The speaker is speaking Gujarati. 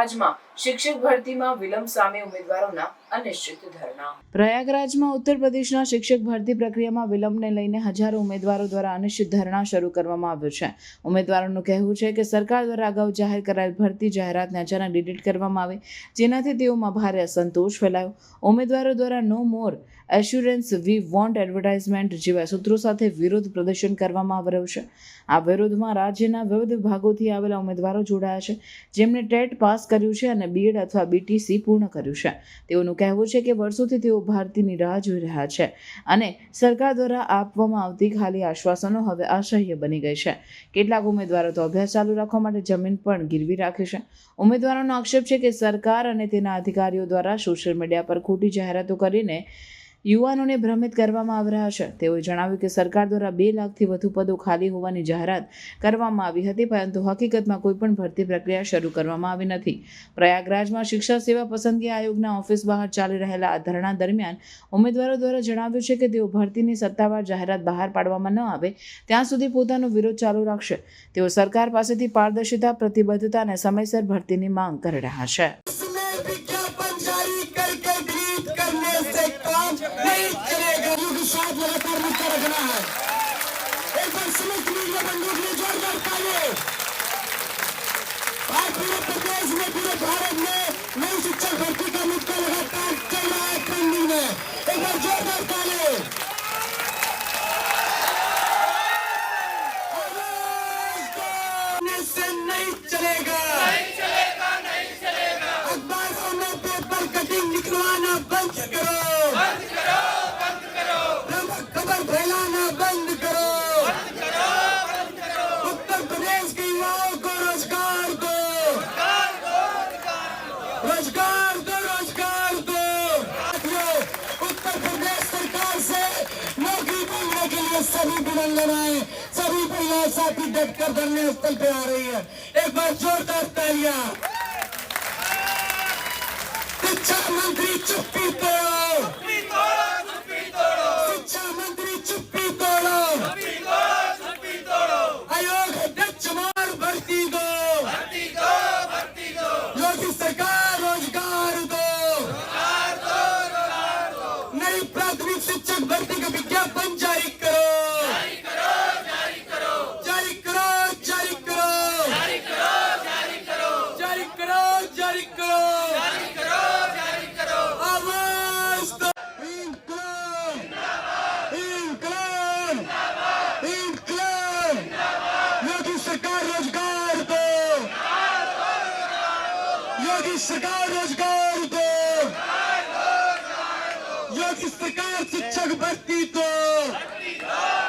પ્રયાગરાજમાં શિક્ષક ભરતીમાં વિલંબ સામે ઉમેદવારોના અનિશ્ચિત ધરણા. પ્રયાગરાજમાં ઉત્તર પ્રદેશના શિક્ષક ભરતી પ્રક્રિયામાં વિલંબને લઈને હજારો ઉમેદવારો દ્વારા અનિશ્ચિત ધરણા શરૂ કરવામાં આવ્યું છે. ઉમેદવારોનું કહેવું છે કે સરકાર દ્વારા અગાઉ જાહેર કરાયેલ ભરતી જાહેરાતને અચાનક ડિલીટ કરવામાં આવે, જેનાથી તેઓમાં ભારે અસંતોષ ફેલાયો. ઉમેદવારો દ્વારા no more assurance we want advertisement જેવા સૂત્રો સાથે વિરોધ પ્રદર્શન કરવામાં આવી રહ્યું છે. આ વિરોધમાં રાજ્યના વિવિધ ભાગોથી આવેલા ઉમેદવારો જોડાયા છે. જેમણે ટેટ પાસ કર્યું છે અને બીએડ અથવા બીટીસી પૂર્ણ કર્યું છે. તેઓનું કહેવું છે કે વર્ષોથી તેઓ ભારતીની રાહ જોઈ રહ્યા છે અને સરકાર દ્વારા આપવામાં આવતી ખાલી આશ્વાસનો હવે અસહ્ય બની ગઈ છે. કેટલાક ઉમેદવારો તો અભ્યાસ ચાલુ રાખવા માટે જમીન પણ ગીરવી રાખે છે. ઉમેદવારોનો આક્ષેપ છે કે સરકાર અને તેના અધિકારીઓ દ્વારા સોશિયલ મીડિયા પર ખોટી જાહેરાતો કરીને યુવાનોને ભ્રમિત કરવામાં આવી રહ્યા છે. તેઓએ જણાવ્યું કે સરકાર દ્વારા બે લાખથી વધુ પદો ખાલી હોવાની જાહેરાત કરવામાં આવી હતી, પરંતુ હકીકતમાં કોઈ પણ ભરતી પ્રક્રિયા શરૂ કરવામાં આવી નથી. પ્રયાગરાજમાં શિક્ષા સેવા પસંદગી આયોગના ઓફિસ બહાર ચાલી રહેલા આ ધરણા દરમિયાન ઉમેદવારો દ્વારા જણાવ્યું છે કે તેઓ ભરતીની સત્તાવાર જાહેરાત બહાર પાડવામાં ન આવે, ત્યાં સુધી પોતાનો વિરોધ ચાલુ રાખશે. તેઓ સરકાર પાસેથી પારદર્શિતા, પ્રતિબદ્ધતા અને સમયસર ભરતીની માંગ કરી રહ્યા છે. पूरे भारत में नई शिक्षक भर्ती का मुद्दा लगातार सभी बुलंद लगाए सभी परिवार साथी डट कर धरने स्थल पे आ रही है। एक बार जोरदार तालियाँ। शिक्षा मंत्री चुप्पी तोड़ो। शिक्षा मंत्री चुप्पी तोड़ो। आयोग अध्यक्ष मार भर्ती दो। योगी सरकार रोज़गार दो। नई प्राथमिक शिक्षक भर्ती का ਜਾਰੀ ਕਰੋ। ਜਾਰੀ ਕਰੋ ਜਾਰੀ ਕਰੋ। ਆਵਾਜ਼ ਦਾ ਇਨਕਲਾਬ। ਜਿੰਦਾਬਾਦ ਇਨਕਲਾਬ। ਜਿੰਦਾਬਾਦ ਇਨਕਲਾਬ। ਜਿੰਦਾਬਾਦ ਯੋਗੀ ਸਰਕਾਰ ਰੋਜ਼ਗਾਰ ਦੋ। ਯੋਗੀ ਸਰਕਾਰ ਰੋਜ਼ਗਾਰ ਦੋ। ਯੋਗੀ ਸਰਕਾਰ ਸਿੱਖਕ ਭਰਤੀ ਦੋ ਭਰਤੀ ਦੋ।